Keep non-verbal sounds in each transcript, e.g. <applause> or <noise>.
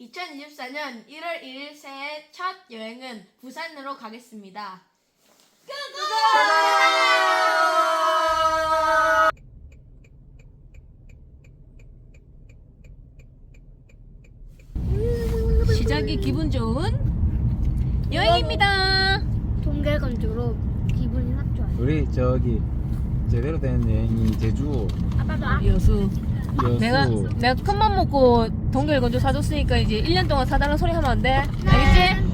2024년 1월 1일 새해 첫 여행은 부산으로 가겠습니다. 시작이 기분 좋은 여행입니다. 동결건조로 기분이 확 좋아요. 우리 저기 제대로 된 여행이 제주 여수. 여수 내가 내가 큰맘 먹고 동결 건조 사줬으니까 이제 1년 동안 사달라는 소리 하면 안 돼. 알겠지?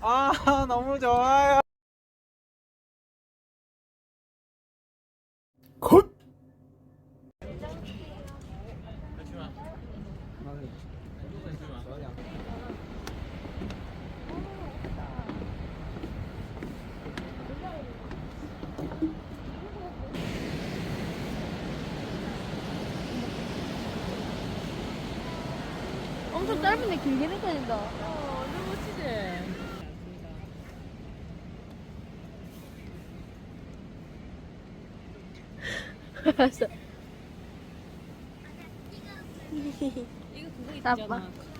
아 너무 좋아요 엄청 짧은데 길게 느껴진다. 완전 멋지지. 알았어. 이거 그거. 있잖아. 야.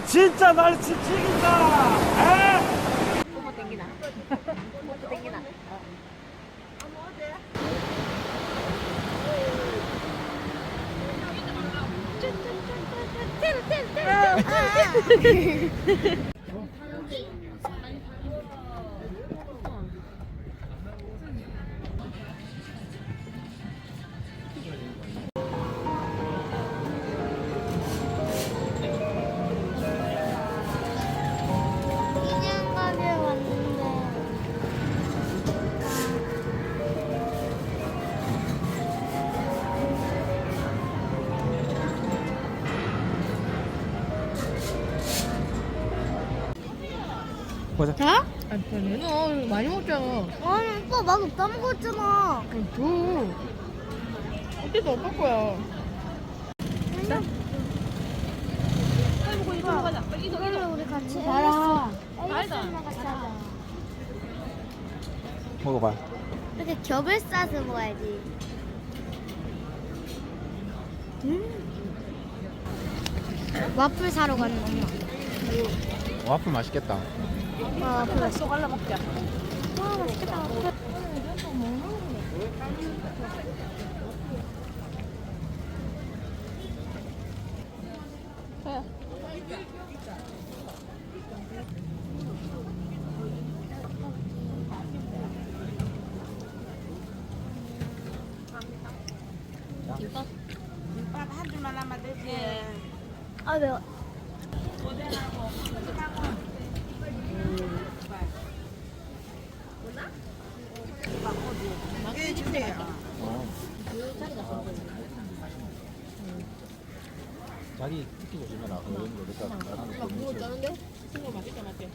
오늘 진짜 날씨 죽인다. 에? 뽀뽀 땡기나? 뽀뽀 땡기나? 인형 보자 자? 아니, 내는 많이 먹잖아. 아니, 오빠 맛 없다 먹었잖아. 줘. 어때서 오빠 거야? 그러면 우리 같이. ASMR 같이 하자. 먹어봐 이렇게 겹을 싸서 먹어야지. 음. 와플 사러 가는 엄마. 와플 맛있겠다 와, 와플 맛있어. 갈라 먹자. 와, 맛있겠다. 와플. 아, 매워. 자기 특히 조심해라 그 이런 거 내가 나가는 거 국물 짜는데? 국물 맛있게 맛있게.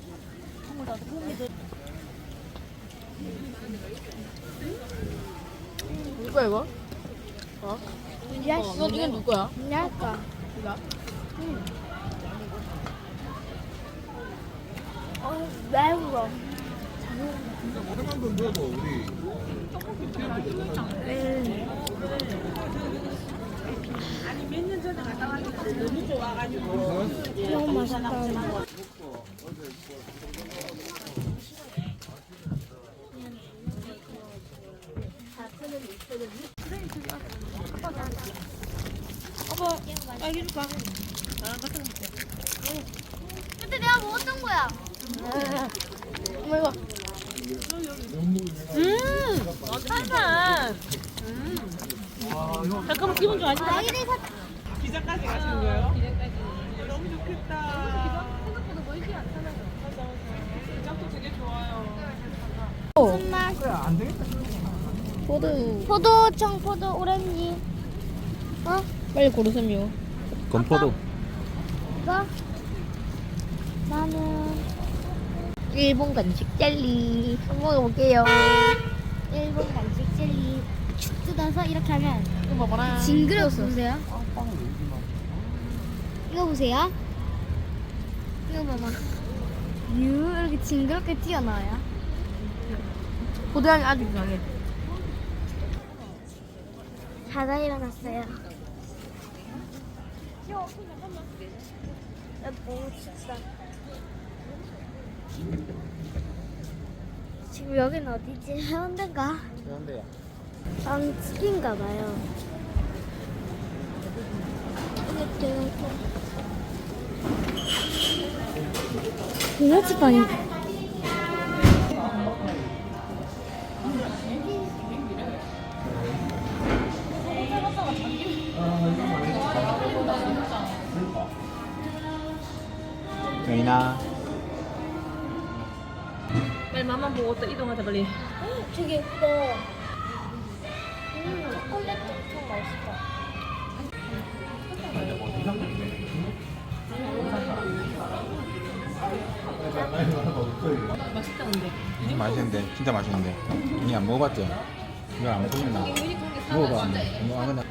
국물 다 국물이 더. 누구야 이거? 어? 야, 이거 이건 누구야? 할까? 이거? 어, 매워. 너무 맛있다. 아빠, 딸기 줄까? 근데 내가 먹었던 거야. 어머 이거. 음, 탄산. 음. 잠깐만 기분 좋아지다. 사. 기장까지 가시는 거예요? 너무 좋겠다. 생각보다 멀지 않잖아요. 맞아, 맞아. 기장도 되게 좋아요. 무슨 맛? 포도. 포도, 청포도, 오렌지. 어? 빨리 고르세요. 건포도 이거? 나는 일본 간식 젤리 한번 먹어볼게요. 일본 간식 젤리 축 뜯어서 이렇게 하면 이거. 징그럽 보세요. 이거 보세요. 이거 봐봐. 유 이렇게 징그럽게 튀어나와요. 고등학교 아주 이상해. 자다 일어났어요. 나 너무 진짜. 지금 여긴 어디지? 해운대인가? 그런데요. 빵집인가 봐요. 이렇게 도넛 빵이 정인아. 빨리 맘만 보고 또 이동하자 빨리. 되게 예뻐. 음, 초콜릿 엄청 맛있다. 맛있다 근데. 맛있는데 진짜 맛있는데. 니안 먹어봤지? 이거 안 먹었나? 먹어봐. 뭐 하거나.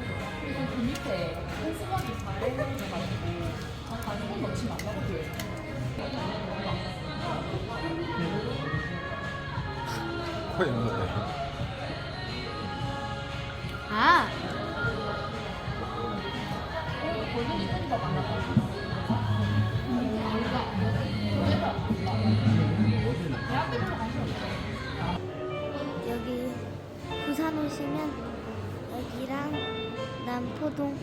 코에 넣는 거 아. 여기 부산 오시면 여기랑 남포동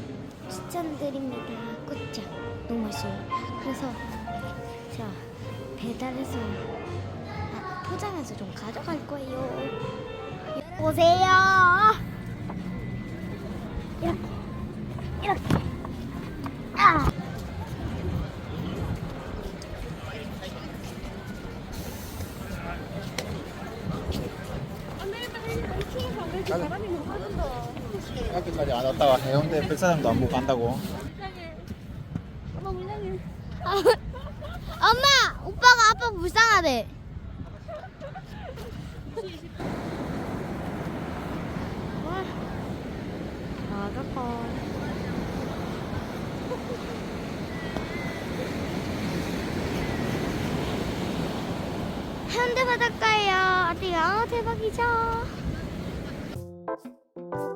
추천드립니다. 꽃장 너무 맛있어요. 그래서 자 배달해서 아, 포장해서 좀 가져갈 거예요. 보세요. 이렇게 학교까지 안 왔다가 해운대 백사장도 안 보고 간다고. 아, 엄마, 오빠가 아빠 불쌍하대. 나가봐. 현대 바닷가예요. 어디요? 대박이죠? Thank you.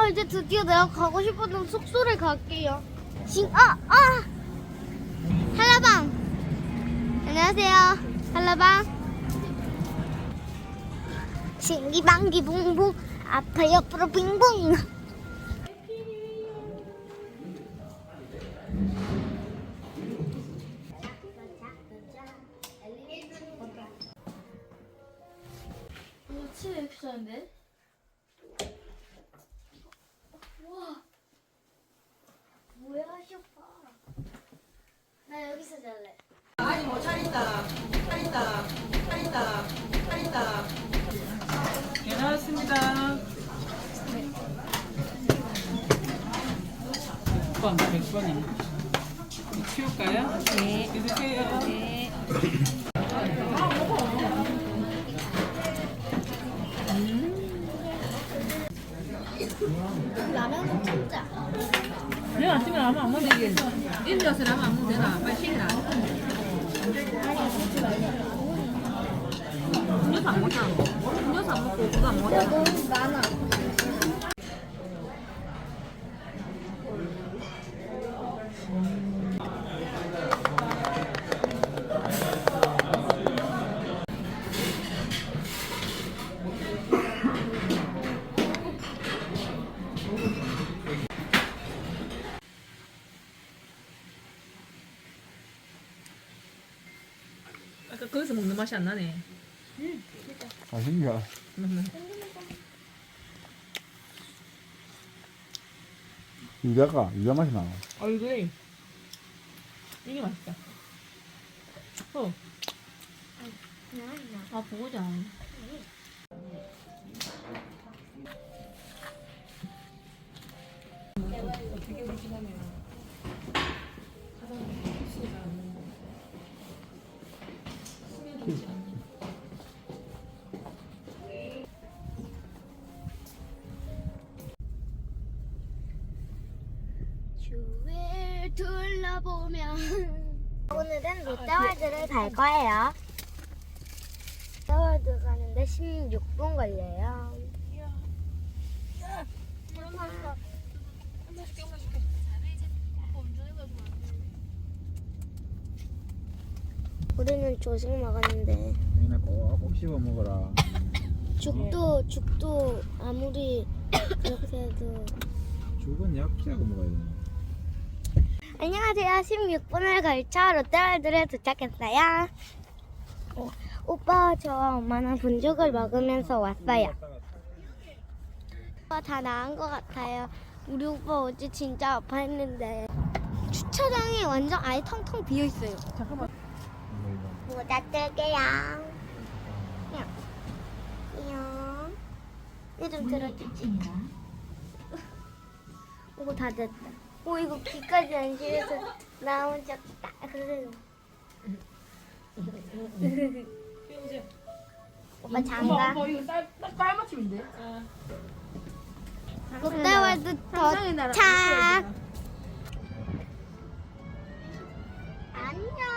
아 이제 드디어 내가 가고 싶었던 숙소를 갈게요. 신, 아, 아! 한라방! 안녕하세요. 한라방. 신기방기 붕붕, 아파 옆으로 빙붕. 치즈 비싼데? 우와. 뭐야, 쇼파. 나 여기서 잘래. 네, 나왔습니다. 100번, 100번이네. 치울까요? 네. 드세요. 네. 라면 진짜. 내가 아침에 라면 안 먹는데 이게. 인도에서 라면 안 먹으면 되나? 빨리 시키라. 음료수 안 먹잖아. 음료수 안 먹고 그거 안 야, 먹잖아. 너무 많아. 거기서 먹는 맛이 안 나네. 아 신기하다 유자가 유자 맛이 나 얼굴이 이게 맛있다. 어. 아 보자. 주위를 오늘은 롯데월드를 갈 거예요. 롯데월드 가는데 16분 걸려요. 우리는 조식 먹었는데 여기나 꼭꼭 씹어 먹어라. 죽도 죽도 아무리 <coughs> 그렇게 해도 죽은 약지하고 먹어야 돼 안녕하세요. 16분을 걸쳐 롯데월드를 도착했어요. 어, 오빠 저 엄마는 분죽을 먹으면서 왔어요. 오빠 다 나은 것 같아요. 우리 오빠 어제 진짜 아파했는데 주차장이 완전 아예 텅텅 비어 있어요. 잠깐만. 모자 뜰게요. 냥. 이좀 들어주지. 오, 다 됐다. 오, 이거 귀까지 안 실려서 나 혼자 딱 그래요. <laughs> 오빠 장가. 이거 쌀, 깔맞춤인데? 롯데월드 도착. 안녕.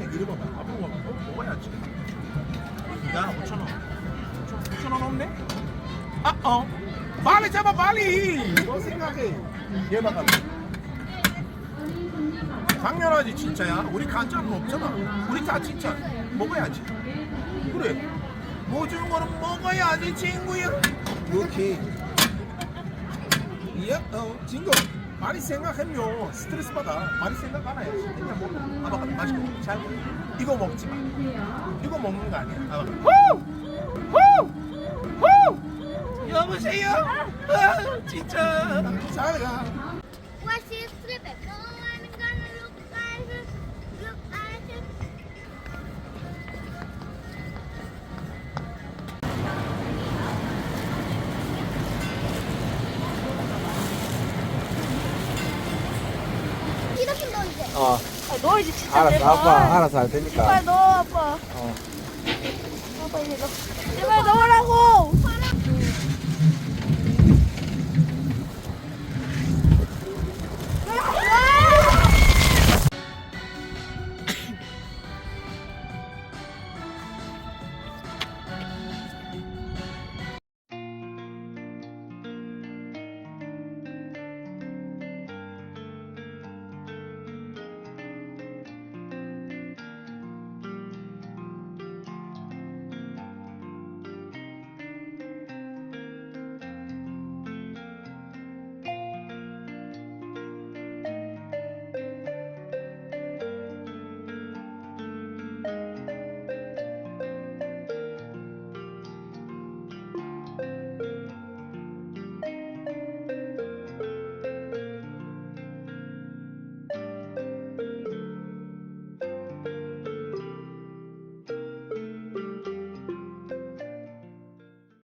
이리 봐봐 앞으로 어, 먹어야지? 야 5천 원. 5천 원 없네? 아 어. 빨리 잡아 빨리. 뭐 생각해. 얘봐가 당연하지 진짜야. 우리 간장은 없잖아. 우리 다 진짜. 먹어야지. 그래. 뭐 주는 거는 먹어야지 친구야. 오케이 야, 어, 친구 많이 생각하면 스트레스 받아. 많이 생각 안 해야지. 그냥 뭐, 아빠 맛있고 잘. 이거 먹지 마. 이거 먹는 거 아니야. 아빠. 후! 후! 후! 여보세요? 아, 진짜. 잘 가. 어 이제. 어 아, 너이지 진짜 알았어 제발. 아빠 알아서 할 테니까 제발 넣어 아빠. 어. 아빠 이제 넣어. 제발 넣으라고.